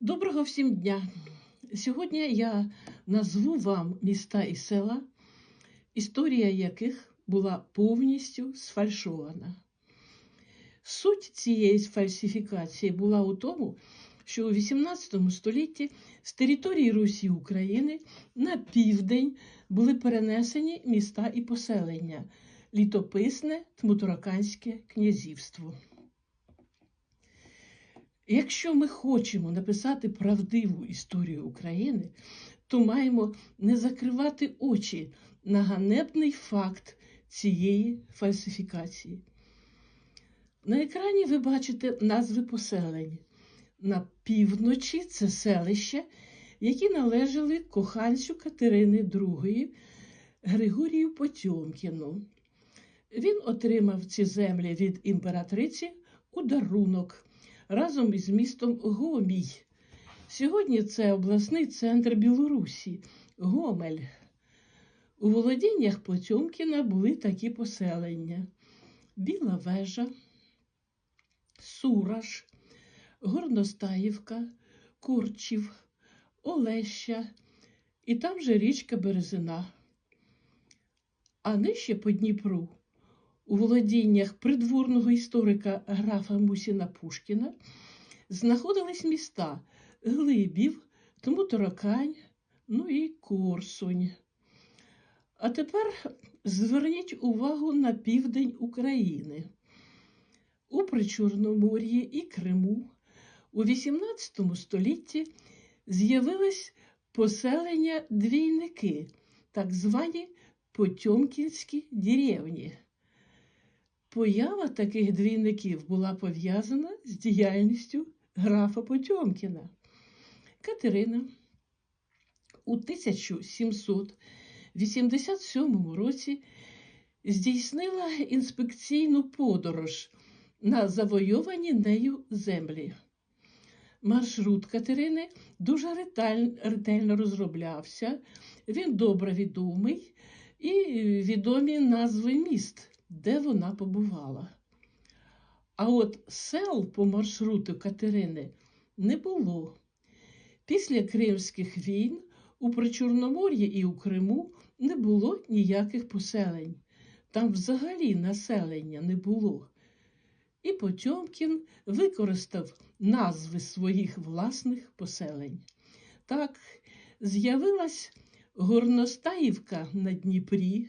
Доброго всім дня! Сьогодні я назву вам міста і села, історія яких була повністю сфальшована. Суть цієї фальсифікації була у тому, що у XVIII столітті з території Русі України на південь були перенесені міста і поселення літописне Тмутараканське князівство. Якщо ми хочемо написати правдиву історію України, то маємо не закривати очі на ганебний факт цієї фальсифікації. На екрані ви бачите назви поселень. На півночі це селища, які належали коханцю Катерини II Григорію Потьомкіну. Він отримав ці землі від імператриці у дарунок разом із містом Гомій. Сьогодні це обласний центр Білорусі Гомель. У володіннях Потьомкіна були такі поселення: Біла Вежа, Сураж, Горностаївка, Курчів, Олеща і там же річка Березина. А нижче по Дніпру у володіннях придворного історика графа Мусіна Пушкіна знаходились міста Глибів, Тмутаракань, ну і Корсунь. А тепер зверніть увагу на південь України. У Причорномор'ї і Криму у XVIII столітті з'явились поселення двійники, так звані Потьомкінські деревні. Поява таких двійників була пов'язана з діяльністю графа Потьомкіна. Катерина у 1787 році здійснила інспекційну подорож на завойовані нею землі. Маршрут Катерини дуже ретельно розроблявся, він добре відомий і відомі назви міст де вона побувала. А от сел по маршруту Катерини не було. Після Кримських війн у Причорномор'ї і у Криму не було ніяких поселень. Там взагалі населення не було. І Потьомкін використав назви своїх власних поселень. Так, з'явилась Горностаївка на Дніпрі,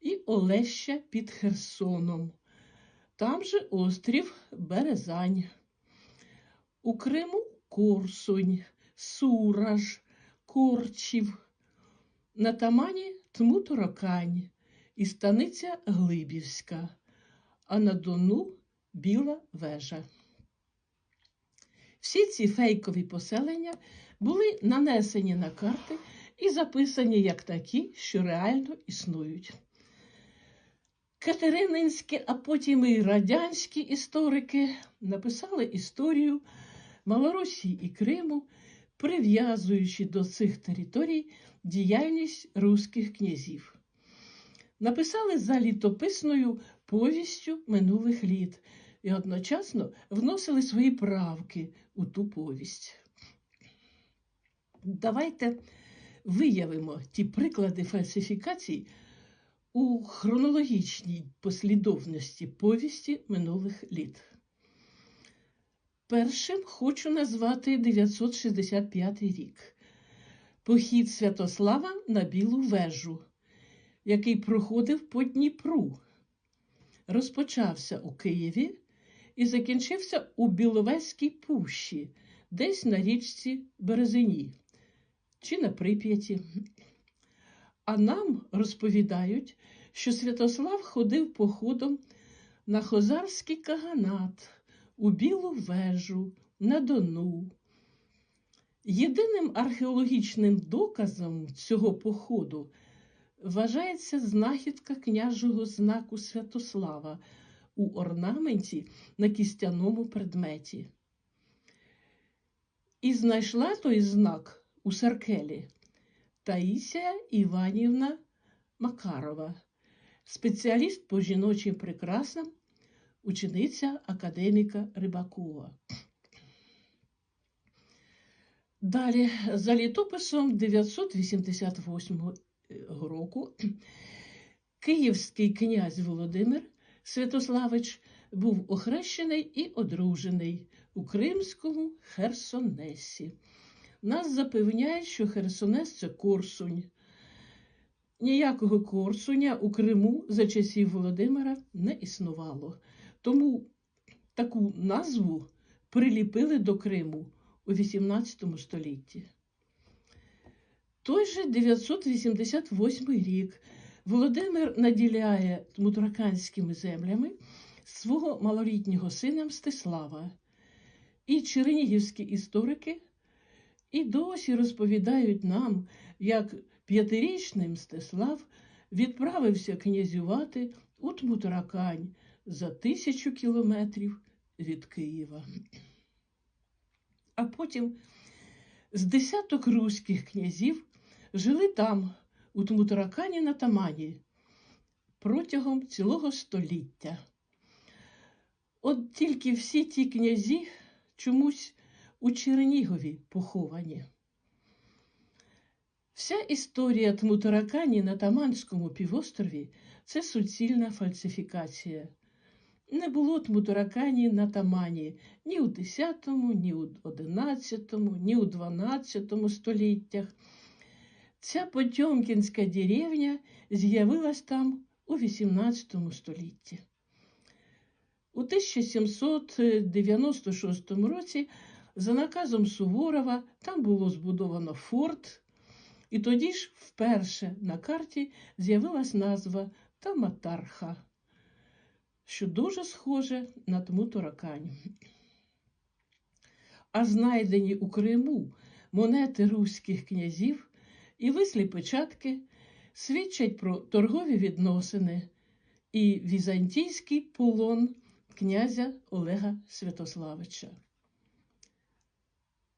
і Олеща під Херсоном. Там же острів Березань. У Криму Корсунь, Сураж, Корчів, на Тамані Тмутаракань і станиця Глибівська, а на Дону Біла Вежа. Всі ці фейкові поселення були нанесені на карти і записані як такі, що реально існують. Катерининські, а потім і радянські історики написали історію Малоросії і Криму, прив'язуючи до цих територій діяльність руських князів. Написали за літописною повістю минулих літ і одночасно вносили свої правки у ту повість. Давайте виявимо ті приклади фальсифікацій у хронологічній послідовності повісті минулих літ. Першим хочу назвати 965 рік похід Святослава на Білу вежу, який проходив по Дніпру, розпочався у Києві і закінчився у Біловезькій пущі, десь на річці Березині чи на Прип'яті. А нам розповідають, що Святослав ходив походом на Хозарський каганат, у Білу вежу, на Дону. Єдиним археологічним доказом цього походу вважається знахідка княжого знаку Святослава у орнаменті на кістяному предметі. І знайшла той знак у Саркелі. Таїсія Іванівна Макарова, спеціаліст по жіночим прикрасам, учениця академіка Рибакова. Далі, за літописом 988 року, київський князь Володимир Святославич був охрещений і одружений у Кримському Херсонесі. Нас запевняють, що Херсонес це Корсунь. Ніякого Корсуня у Криму за часів Володимира не існувало. Тому таку назву приліпили до Криму у XVIII столітті. Той же 988 рік Володимир наділяє мутраканськими землями свого малолітнього сина Мстислава. І чернігівські історики і досі розповідають нам, як п'ятирічний Мстислав відправився князювати у Тмутаракань за тисячу кілометрів від Києва. А потім з десяток руських князів жили там, у Тмутаракані на Тамані, протягом цілого століття. От тільки всі ті князі чомусь у Чернігові поховані. Вся історія Тмутаракані на Таманському півострові це суцільна фальсифікація. Не було Тмутаракані на Тамані ні у X, ні у XI, ні у XII століттях. Ця Потьомкінська деревня з'явилась там у XVIII столітті. У 1796 році за наказом Суворова там було збудовано форт, і тоді ж вперше на карті з'явилась назва Таматарха, що дуже схоже на Тмутаракань. А знайдені у Криму монети руських князів і вислі печатки свідчать про торгові відносини і візантійський полон князя Олега Святославича.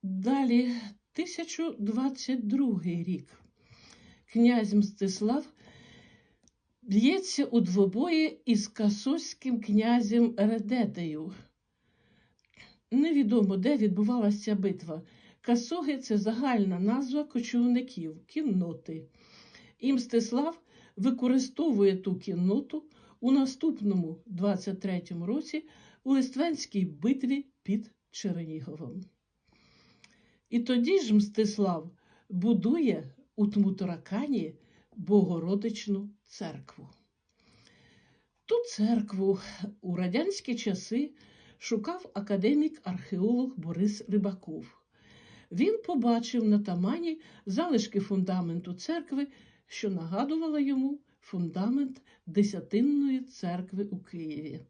Далі 1022 рік. Князь Мстислав б'ється у двобої із касоським князем Редетею. Невідомо, де відбувалася битва. Касоги це загальна назва кочівників, кінноти. І Мстислав використовує ту кінноту у наступному 23-му році у Лиственській битві під Черніговом. І тоді ж Мстислав будує у Тмутаракані Богородичну церкву. Ту церкву у радянські часи шукав академік-археолог Борис Рибаков. Він побачив на тамані залишки фундаменту церкви, що нагадувала йому фундамент Десятинної церкви у Києві.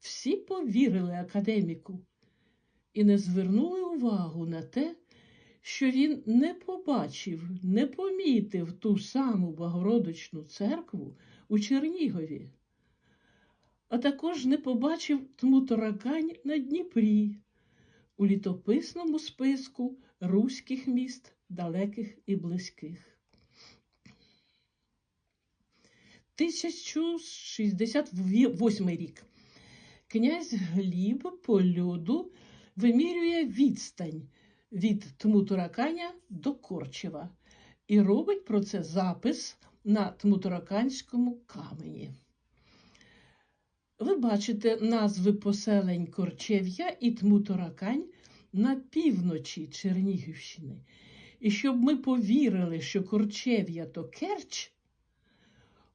Всі повірили академіку і не звернули увагу на те, що він не побачив, не помітив ту саму Богородичну церкву у Чернігові, а також не побачив Тмутаракань на Дніпрі у літописному списку руських міст далеких і близьких. 1068 рік. Князь Гліб по льоду вимірює відстань від Тмутараканя до Корчева і робить про це запис на Тмутараканському камені. Ви бачите назви поселень Корчев'я і Тмутаракань на півночі Чернігівщини. І щоб ми повірили, що Корчев'я то Керч,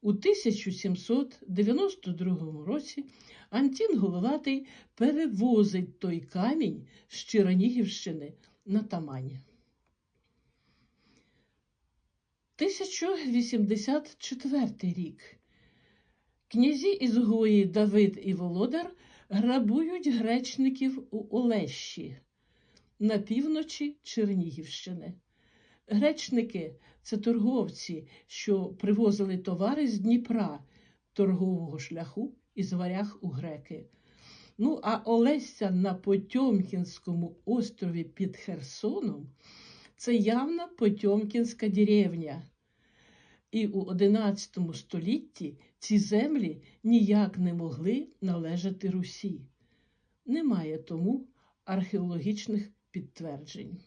у 1792 році Антін Головатий перевозить той камінь з Чернігівщини на Тамані. 1084 рік. Князі Ізгої Давид і Володар грабують гречників у Олещі на півночі Чернігівщини. Гречники це торговці, що привозили товари з Дніпра, торгового шляху із варяг у греки. Ну, а Олеся на Потьомкінському острові під Херсоном це явна Потьомкінська деревня. І у XI столітті ці землі ніяк не могли належати Русі. Немає тому археологічних підтверджень.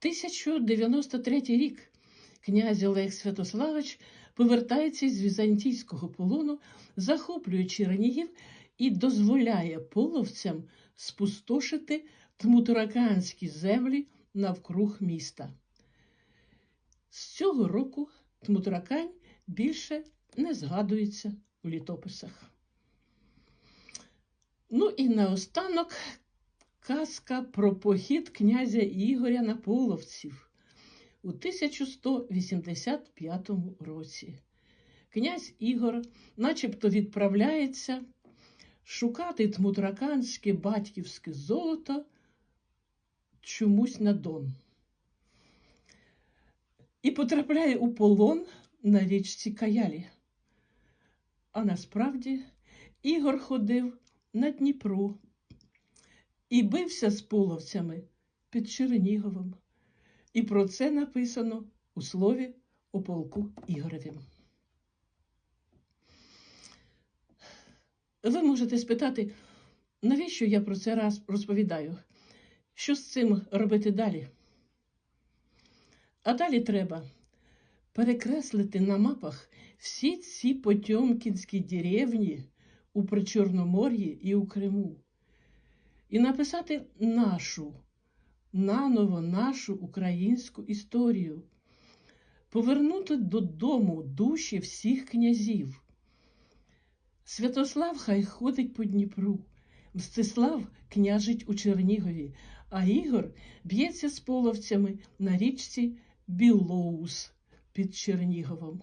1093 рік князь Олег Святославич повертається із візантійського полону, захоплює Чернігів і дозволяє половцям спустошити тмутураканські землі навкруг міста. З цього року Тмутуракань більше не згадується у літописах. Ну і наостанок казка про похід князя Ігоря на половців у 1185 році. Князь Ігор начебто відправляється шукати тмутраканське батьківське золото чомусь на Дон. І потрапляє у полон на річці Каялі. А насправді Ігор ходив на Дніпро і бився з половцями під Черніговом. І про це написано у слові о полку Ігоревім. Ви можете спитати, навіщо я про це раз розповідаю? Що з цим робити далі? А далі треба перекреслити на мапах всі ці потьомкінські деревні у Причорномор'ї і у Криму. І написати нашу, наново нашу українську історію, повернути додому душі всіх князів. Святослав хай ходить по Дніпру, Мстислав княжить у Чернігові, а Ігор б'ється з половцями на річці Білоус під Черніговом.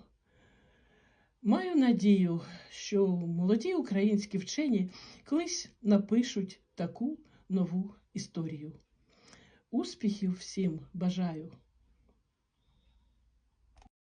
Маю надію, що молоді українські вчені колись напишуть таку нову історію. Успіхів всім бажаю!